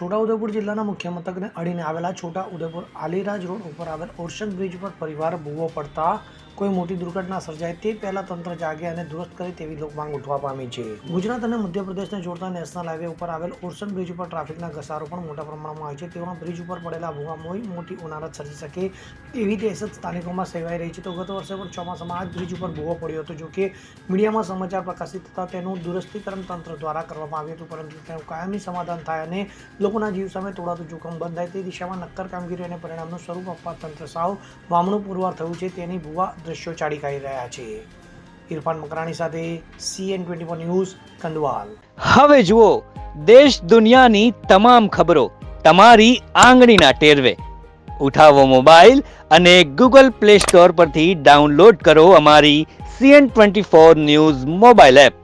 છોટાઉદેપુર જિલ્લાના મુખ્ય મથકને અડીને આવેલા છોટા ઉદેપુર આલીરાજ રોડ ઉપર આવેલ ઓર્શન બ્રિજ પર પરિવાર ભૂવો પડતા કોઈ મોટી દુર્ઘટના સર્જાય તે પહેલાં તંત્ર જાગે અને દુરસ્ત કરે તેવી લોકમાંગ ઉઠવા પામી છે. ગુજરાત અને મધ્યપ્રદેશને જોડતા નેશનલ હાઈવે ઉપર આવેલ ઓરસન બ્રિજ ઉપર ટ્રાફિકના ઘસારો પણ મોટા પ્રમાણમાં હોય છે. તેમાં બ્રિજ ઉપર પડેલા ભૂવામાં મોટી ઉનાળત સર્જી શકે એવી દહેશત સ્થાનિકોમાં સેવાઈ રહી છે. તો ગત વર્ષે પણ ચોમાસામાં આ બ્રિજ ઉપર ભૂવો પડ્યો હતો, જો કે મીડિયામાં સમાચાર પ્રકાશિત થતા તેનું દુરસ્તીકરણ તંત્ર દ્વારા કરવામાં આવ્યું હતું, પરંતુ તેનું કાયમી સમાધાન થાય અને લોકોના જીવ સામે તોડાતું જોખમ બંધ થાય તે દિશામાં નક્કર કામગીરી અને પરિણામનું સ્વરૂપ આપવા તંત્ર સાવ વામણું પુરવાર થયું છે. તેની ભૂવા દ્રશ્યો ચાડી કાઢી રહ્યા છે. ઇરફાન મકરાણી સાથે સીએન ટ્વેન્ટી ન્યૂઝ કંદવાલ હવે જુઓ, દેશ દુનિયાની તમામ ખબરો તમારી આંગળીના ટેરવે. ઉઠાવો મોબાઈલ અને ગૂગલ પ્લે સ્ટોર પરથી ડાઉનલોડ કરો અમારી CN twenty four news mobile app.